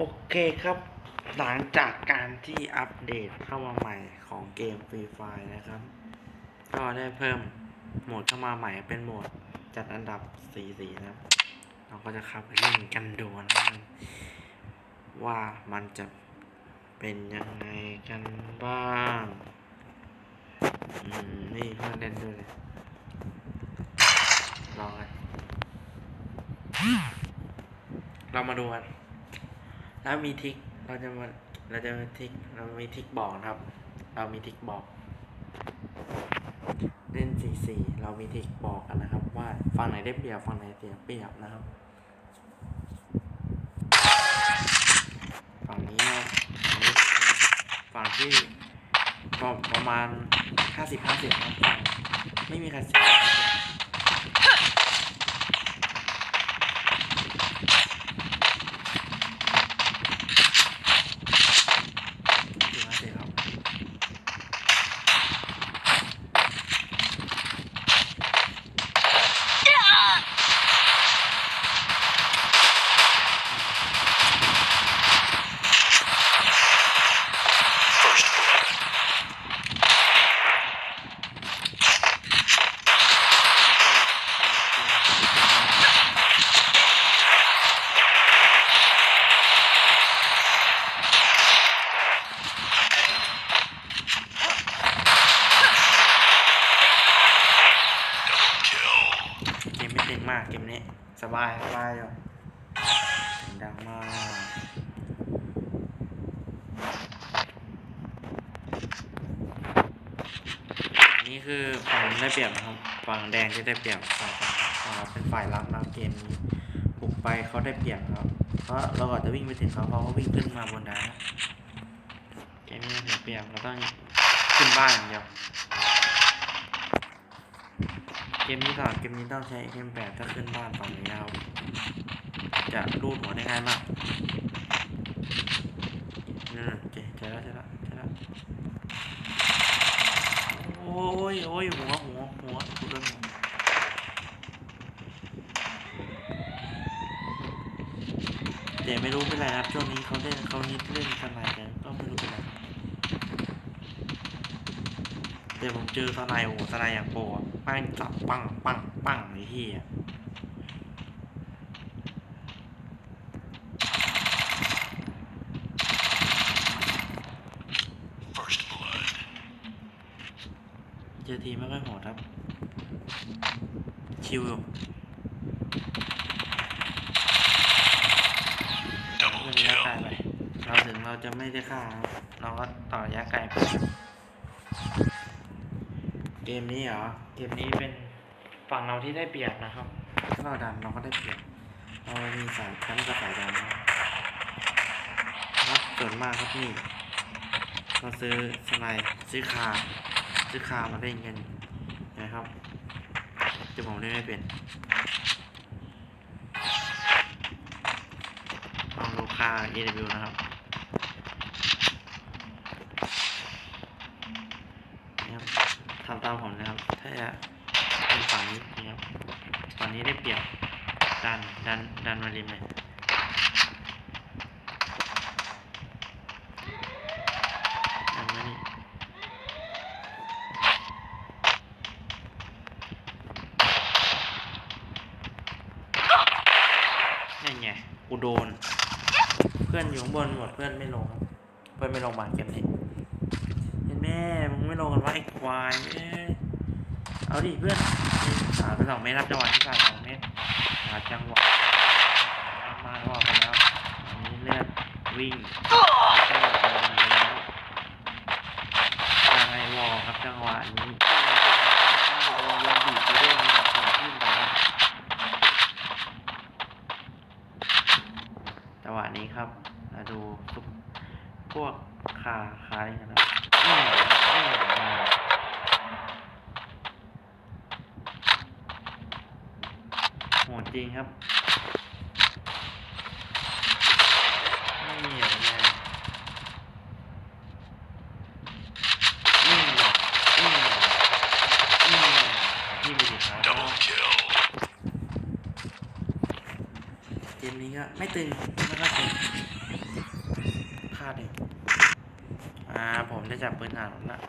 โอเคครับ หลังจากการที่อัปเดตเข้ามาใหม่ของเกมฟรีไฟนะครับ ก็ได้เพิ่มโหมดเข้ามาใหม่เป็นโหมดจัดอันดับสีสีนะครับ เราก็จะเข้าไปเล่นกันดูนะว่ามันจะเป็นยังไงกันบ้างนี่เพื่อนเล่นด้วยเลยลองกันเรามาดูกัน แล้วมีทิกเราจะมาเราจะมีทิกเรามีทิกบอกนะครับ เรามีทิกบอก เล่นสี่สี่เรามีทิกบอกกันนะครับ ว่าฝั่งไหนได้เปรียบฝั่งไหนเสียเปรียบนะครับฝั่งนี้นะฝั่งที่ประมาณห้าสิบห้าสิบครับฝั่งไม่มีใครเสียครับห้าสิบห้าสิบครับ First blood. เกมไม่ตึงมากเกมนี้ สบายสบายอยู่เสียงดังมากอั นี้คือฝั่งได้เปรียบนะครับฝั่งแดงที่ได้เปรียบฝั่งฝั่งเป็นฝ่ายรับนะเกมนี้บุกไปเขาได้เปรียบครับ เพราะเราอาจจะวิ่งไปถึงเขาเขาก็วิ่งขึ้นมาบนดาเกมนี้เราเสียเปรียบเราต้องขึ้นบ้านอย่างเดียวเกมนี้ก่อนเกมนี้ต้องใช้เกมแปดถ้าขึ้นบ้านฝั่งนี้นะครับจะรูดหัวได้ง่ายมากนั่นเจ๊เจอแล้วเจอแล้วเจอแล้วโอ้ ยโอ้ยหัวหัวหัวกูโดนหัวแต่ไม่รู้เป็นไรครับช่วงนี้เขาเล่นเขานิดเล่นกันไหนกันก็ไม่รู้เป็นไรแต่ผมเจอสไนโอ้สไนอย่างโปรปังจับปังปังปังไอ้ที่อะ เจอทีมไม่ค่อยโหดครับ ชิวอยู่ Double เพื่อนระยะไกล kill. ไปเราถึงเราจะไม่ได้ฆ่าครับเราก็ต่อระยะไกลไปเกมนี้เหรอ เกมนี้เป็นฝั่งเราที่ได้เปรียบนะครับ ถ้าเราดันเราก็ได้เปรียบ เรามีสายชั้นกับสายดันนะครับส่วนมากครับนี่ เราซื้อสไนด์ซื้อคา ซื้อคามาเล่นกันนะครับแต่ผมเล่นไม่เป็นลองดูค่า AW นะครับนี่ครับทำตามผมนะครับ ถ้าจะเป็นฝั่งนี้นะครับฝั่งนี้ได้เปรียบดันดันดันมาริมเลยดันมานี่ นี่ไงกูโดน เพื่อนอยู่ข้างบนหมดเพื่อนไม่ลง เพื่อนไม่ลงบาเกมนี้เห็นแม่มึงไม่ลงกันวะไอ้ควายเอ้ยเอาดิเพื่อนสาดไปสองเมตรรับจังหวะที่สาดสองเมตรหาจังหวะมาแล้วนแล้วอันนี้เลือดวิ่งจังหวะมันแล้วทางไอวอครับจังหวะนี้โดนยนบีบไปด้วยมีแบบสองที่ไปครับ จังหวะนี้ครับมาดูทุกพวกขาขาอะไรกันนะอื้ออื้อมาโห ดจริงครับนี่เหรอไงอืมอืมอืมที่มีดีครับเกมนี้ก็ไม่ตึงไม่ค่อยตึงพลาดเองอ่าผมได้จับปืนอ่านแล้ว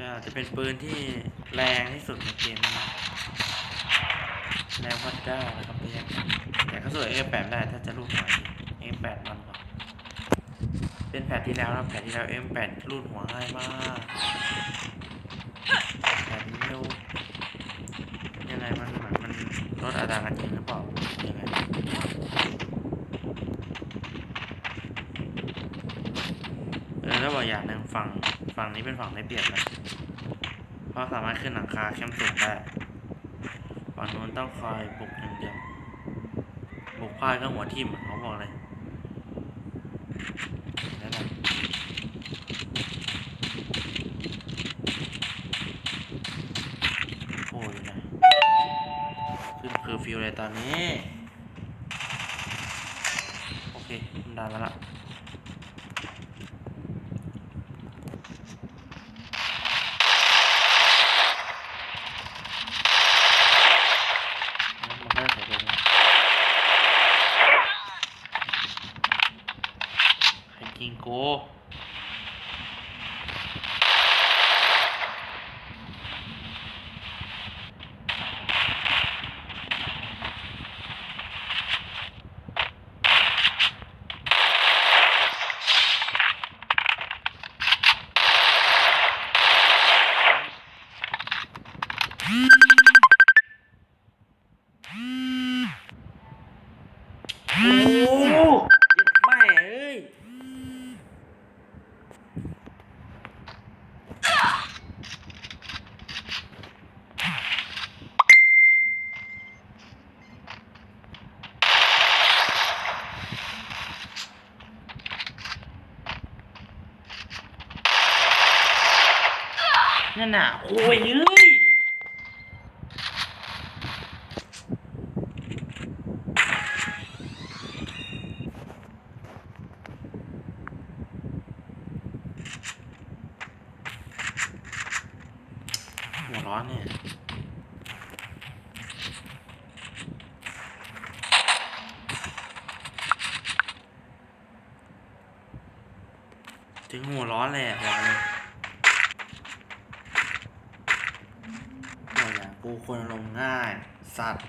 ก็จะเป็นปืนที่แรงที่สุดในเกมนี้นะ แรงวัดได้นะครับเพียแต่ก็สวย A8 ได้ถ้าจะรูดหัว A8 มันกว่าเป็นแผนที่แล้วนะแผนที่แล้ว M8 รูดหัวง่ายมากแผนนี้เร็วยังไงมันเหมือนมันลดอัตราการยิงหรือเปล่ายังไงเออแล้วบอกอย่างหนึ่งฝั่งฝั่งนี้เป็นฝั่งได้เปรียบนะเพราะสามารถขึ้นหลังคาเข้มสูงได้ ต้องคอยบุกอย่างเดียวบุกพลาดก็หัวทิ่มเขาบอกเลยนั่นแหละโอ้ยนะขึ้นคือฟิวเลยตอนนี้ โอเคมันได้แล้วล่ะ มันก็จะเสียไปใครยิงกูโอ้ยึดแม่เอ้ย น่ะ โอ้ยเอ้ยหัวร้อนเนี่ยถึงหัวร้อนเลยอะบอกเลยบอ กูคนอารมณ์ง่าย สัตว์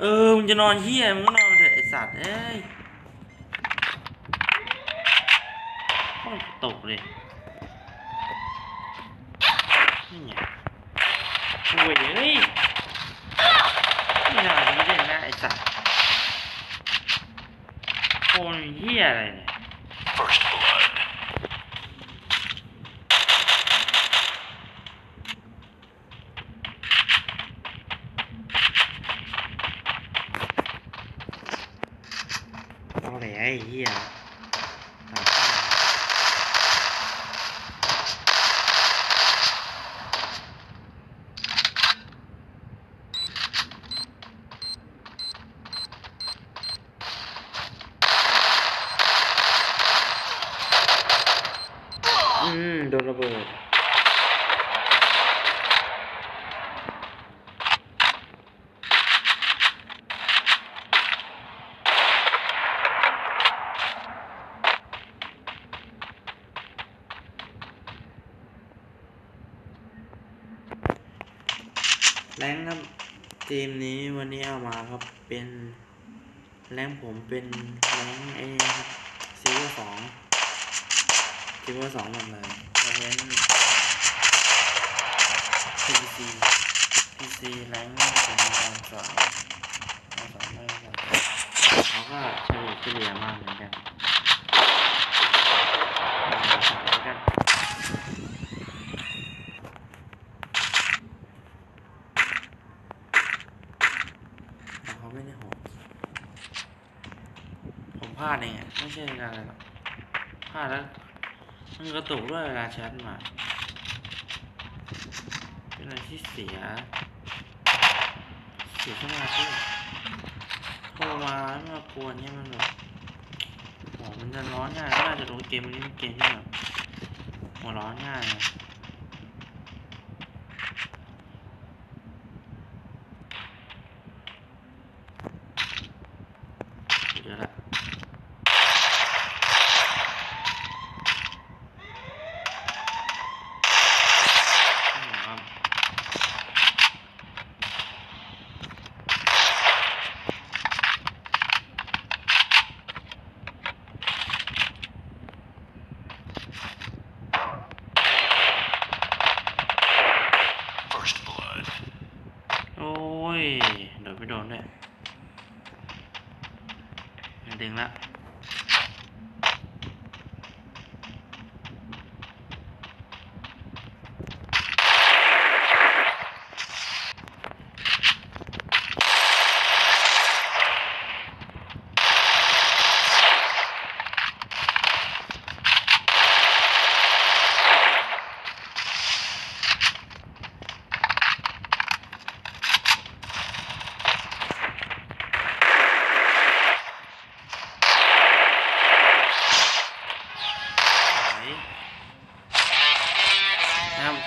เออ มึงจะนอนเฮียมึงก็นอนเถอะไอสัตว์ เอ้ยโคตรตกเลยนี่ไงโอ้ยเฮ้ยไม่น่าจะไม่ได้นะไอสัตว์โคน เฮียอะไรเนี่ย First blood. เอาเลยไอ้เฮียหาข้าวอื มโดนระเบิด แรงค์ครับทีมนี้วันนี้เอามาครับเป็นแรงค์ผมเป็นแรงค์เอครับซิลเวอร์สอง ซิลเวอร์สองหมดเลยยกเว้น PC PC แรงค์เป็นการสอนการสอนไม่ได้เขาก็เฉลี่ยเฉลี่ยมากเหมือนกันเอาสอนแล้วเขาไม่ได้หดผมพลาดเองไม่ใช่การอะไรหรอกพลาดแล้ว มันกระตุกด้วยเวลาแชทมาเป็นอะไรที่เสีย เสียสมาธิโทรมาไม่มากวนเนี่ยมันแบบโหมันจะร้อนง่ายน่าจะรู้เกมนนี้เป็นเกมที่แบบหัวร้อนง่ายนะ ไม่โดนด้วยมันดึงละ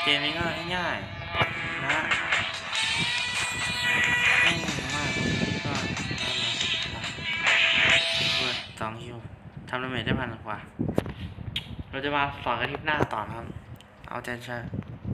เกมนี้ก็ง่ายๆนะง่ายมากก็เปิดสองฮิวทำดาเมจได้พันกว่า เราจะมาสอนกันทิปหน้าต่อครับ เอาใจช่วย